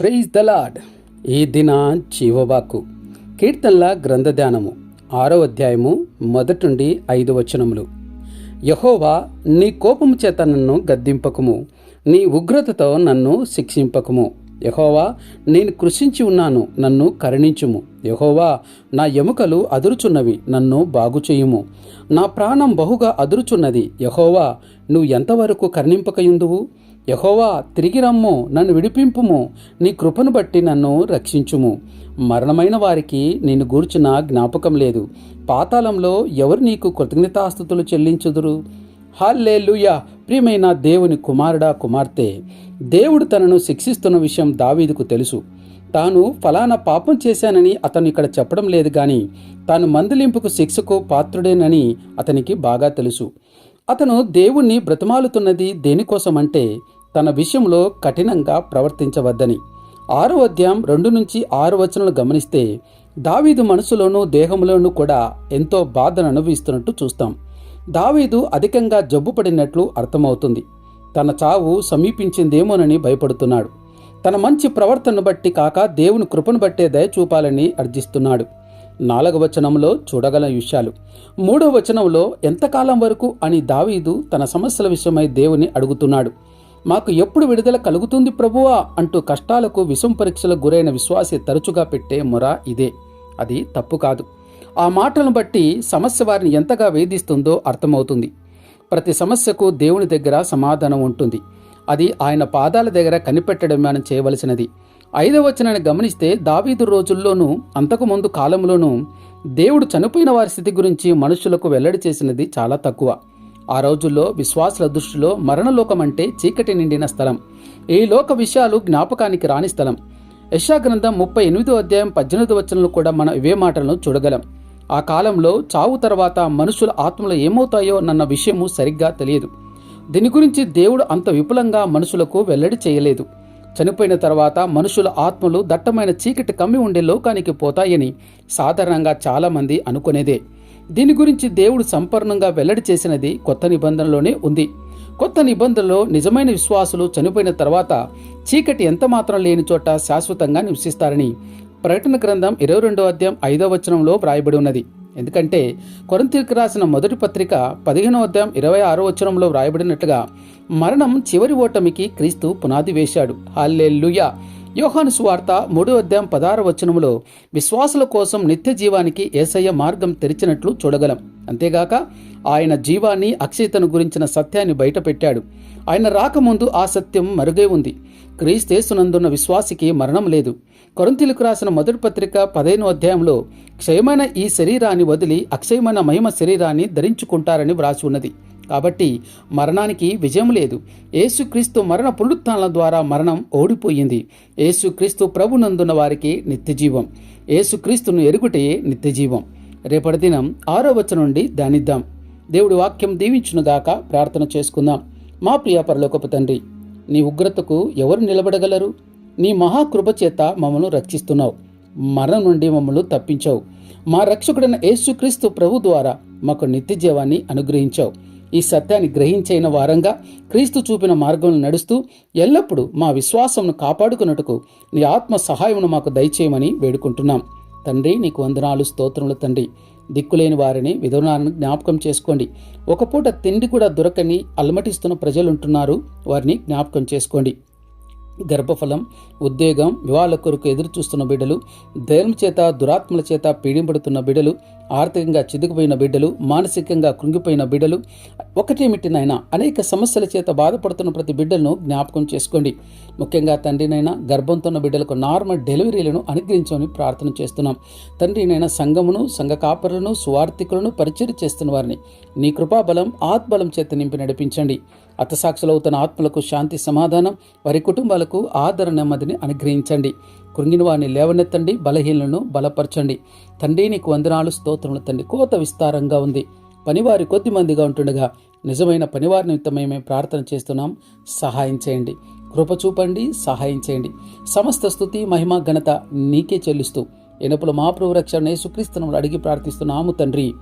Praise the lord ఈ దిన జీవవాకు కీర్తనల గ్రంథధ్యానము ఆరో అధ్యాయము మొదటి నుండి ఐదు వచనములు. యహోవా నీ కోపము చేత నన్ను గద్దింపకము నీ ఉగ్రతతో నన్ను శిక్షింపకము. యహోవా నేను కృషించి ఉన్నాను నన్ను కరుణించుము. యహోవా నా ఎముకలు అదురుచున్నవి నన్ను బాగుచేయుము. నా ప్రాణం బహుగా అదురుచున్నది. యహోవా నువ్వు ఎంతవరకు కరుణింపకయుందువు? యహోవా తిరిగి రమ్ము నన్ను విడిపింపుము. నీ కృపను బట్టి నన్ను రక్షించుము. మరణమైన వారికి నేను గూర్చిన జ్ఞాపకం లేదు. పాతాళంలో ఎవరు నీకు కృతజ్ఞతాస్థుతులు చెల్లించుదురు? హాల్లేలుయా! ప్రియమైన దేవుని కుమారుడా కుమార్తె దేవుడు తనను శిక్షిస్తున్న విషయం దావీదుకు తెలుసు. తాను ఫలానా పాపం చేశానని అతను ఇక్కడ చెప్పడం లేదు గాని తాను మందలింపుకు శిక్షకు పాత్రుడేనని అతనికి బాగా తెలుసు. అతను దేవుణ్ణి బ్రతమాలుతున్నది దేనికోసమంటే తన విషయంలో కఠినంగా ప్రవర్తించవద్దని. ఆరో అధ్యాయం రెండు నుంచి ఆరు వచనాలు గమనిస్తే దావీదు మనసులోనూ దేహంలోనూ కూడా ఎంతో బాధను అనుభవిస్తున్నట్టు చూస్తాం. దావీదు అధికంగా జబ్బు పడినట్లు అర్థమవుతుంది. తన చావు సమీపించిందేమోనని భయపడుతున్నాడు. తన మంచి ప్రవర్తనను బట్టి కాక దేవుని కృపను బట్టే దయ చూపాలని అర్జిస్తున్నాడు. నాలుగవ వచనంలో చూడగల విషయాలు. మూడవ వచనంలో ఎంతకాలం వరకు అని దావీదు తన సమస్యల విషయమై దేవుని అడుగుతున్నాడు. మాకు ఎప్పుడు విడుదల కలుగుతుంది ప్రభువా అంటూ కష్టాలకు విషం పరీక్షలకు గురైన విశ్వాసి తరచుగా పెట్టే మొర ఇదే. అది తప్పు కాదు. ఆ మాటలను బట్టి సమస్య వారిని ఎంతగా వేధిస్తుందో అర్థమవుతుంది. ప్రతి సమస్యకు దేవుని దగ్గర సమాధానం ఉంటుంది. అది ఆయన పాదాల దగ్గర కనిపెట్టడం మనం చేయవలసినది. ఐదవ వచనాన్ని గమనిస్తే దావీదు రోజుల్లోనూ అంతకుముందు కాలంలోనూ దేవుడు చనిపోయిన వారి స్థితి గురించి మనుషులకు వెల్లడి చేసినది చాలా తక్కువ. ఆ రోజుల్లో విశ్వాసుల దృష్టిలో మరణలోకం అంటే చీకటి నిండిన స్థలం. ఈ లోక విషయాలు జ్ఞాపకానికి రాని స్థలం. యశా గ్రంథం ముప్పై ఎనిమిదో అధ్యాయం పద్దెనిమిది వచనంలో కూడా మనం ఇవే మాటలను చూడగలం. ఆ కాలంలో చావు తర్వాత మనుషుల ఆత్మలు ఏమవుతాయో నన్న విషయము సరిగ్గా తెలియదు. దీని గురించి దేవుడు అంత విపులంగా మనుషులకు వెల్లడి చేయలేదు. చనిపోయిన తర్వాత మనుషుల ఆత్మలు దట్టమైన చీకటి కమ్మి ఉండే లోకానికి పోతాయని సాధారణంగా చాలామంది అనుకునేదే. దీని గురించి దేవుడు సంపూర్ణంగా వెల్లడి చేసినది కొత్త నిబంధనలోనే ఉంది. కొత్త నిబంధనలో నిజమైన విశ్వాసులు చనిపోయిన తర్వాత చీకటి ఎంత మాత్రం లేని చోట శాశ్వతంగా నివసిస్తారని ప్రకటన గ్రంథం ఇరవై రెండో అధ్యాయం ఐదో వచనంలో వ్రాయబడి ఉన్నది. ఎందుకంటే కొరంతికి రాసిన మొదటి పత్రిక పదిహేనో అధ్యాయం ఇరవై ఆరో వచనంలో వ్రాయబడినట్లుగా మరణం చివరి ఓటమికి క్రీస్తు పునాది వేశాడు. హాల్లెల్లుయా యోహాను సువార్త మూడో అధ్యాయం పదహార వచనములో విశ్వాసుల కోసం నిత్య జీవానికి ఏసయ్య మార్గం తెరిచినట్లు చూడగలం. అంతేగాక ఆయన జీవాన్ని అక్షయతను గురించిన సత్యాన్ని బయటపెట్టాడు. ఆయన రాకముందు ఆ సత్యం మరుగై ఉంది. క్రీస్తేసునందున్న విశ్వాసికి మరణం లేదు. కొరంతిలకు రాసిన మొదటి పత్రిక పదిహేను అధ్యాయంలో క్షయమైన ఈ శరీరాన్ని వదిలి అక్షయమైన మహిమ శరీరాన్ని ధరించుకుంటారని వ్రాసి ఉన్నది. కాబట్టి మరణానికి విజయం లేదు. ఏసుక్రీస్తు మరణ పునరుత్నాల ద్వారా మరణం ఓడిపోయింది. ఏసుక్రీస్తు ప్రభునందున్న వారికి నిత్యజీవం. ఏసుక్రీస్తును ఎరుగుటే నిత్యజీవం. రేపటి దినం ఆరో వచ్చ నుండి ధ్యానిద్దాం. దేవుడి వాక్యం దీవించునుగాక ప్రార్థన చేసుకుందాం. మా ప్రియ పరలోకపు తండ్రి నీ ఉగ్రతకు ఎవరు నిలబడగలరు? నీ మహాకృప చేత మమ్మల్ని రక్షిస్తున్నావు. మరణం నుండి మమ్మల్ని తప్పించావు. మా రక్షకుడైన యేసుక్రీస్తు ప్రభు ద్వారా మాకు నిత్య జీవాన్ని అనుగ్రహించావు. ఈ సత్యాన్ని గ్రహించైన వారంగా క్రీస్తు చూపిన మార్గంలో నడుస్తూ ఎల్లప్పుడూ మా విశ్వాసంను కాపాడుకున్నట్టుకు నీ ఆత్మ సహాయమును మాకు దయచేయమని వేడుకుంటున్నాం. తండ్రి నీకు వందనాలు స్తోత్రములు తండ్రి. దిక్కులేని వారిని విధవనాలను జ్ఞాపకం చేసుకోండి. ఒక పూట తిండి కూడా దొరకని అలమటిస్తున్న ప్రజలుంటున్నారు. వారిని జ్ఞాపకం చేసుకోండి. గర్భఫలం ఉద్యోగం వివాహాల కొరకు ఎదురు చూస్తున్న బిడ్డలు ధైర్యం చేత దురాత్మల చేత పీడింపడుతున్న బిడ్డలు ఆర్థికంగా చిదుకుపోయిన బిడ్డలు మానసికంగా కృంగిపోయిన బిడ్డలు ఒకటేమిటినైనా అనేక సమస్యల చేత బాధపడుతున్న ప్రతి బిడ్డలను జ్ఞాపకం చేసుకోండి. ముఖ్యంగా తండ్రినైనా గర్భంతో ఉన్న బిడ్డలకు నార్మల్ డెలివరీలను అనుగ్రహించమని ప్రార్థన చేస్తున్నాం. తండ్రినైనా సంఘమును సంఘ కాపరులను సువార్థికులను పరిచయం చేస్తున్న వారిని నీ కృపాబలం ఆత్బలం చేత నింపి నడిపించండి. అతసాక్షులవుతున్న ఆత్మలకు శాంతి సమాధానం వారి కుటుంబాలకు ఆదరణ నెమ్మదిని అనుగ్రహించండి. కృంగిన వారిని లేవనెత్తండి బలహీనలను బలపరచండి. తండ్రి నీకు వందనాలు స్తోత్రములు తండ్రి. కోత విస్తారంగా ఉంది. పనివారి కొద్ది మందిగా ఉంటుండగా నిజమైన పనివారి నిమిత్తమై మేము ప్రార్థన చేస్తున్నాం. సహాయం చేయండి. కృప చూపండి సహాయం చేయండి. సమస్త స్థుతి మహిమ ఘనత నీకే చెల్లిస్తూ ఎనపుల మా ప్రభు రక్షణ అడిగి ప్రార్థిస్తున్నాము తండ్రి.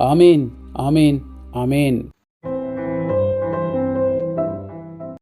Amen amen amen.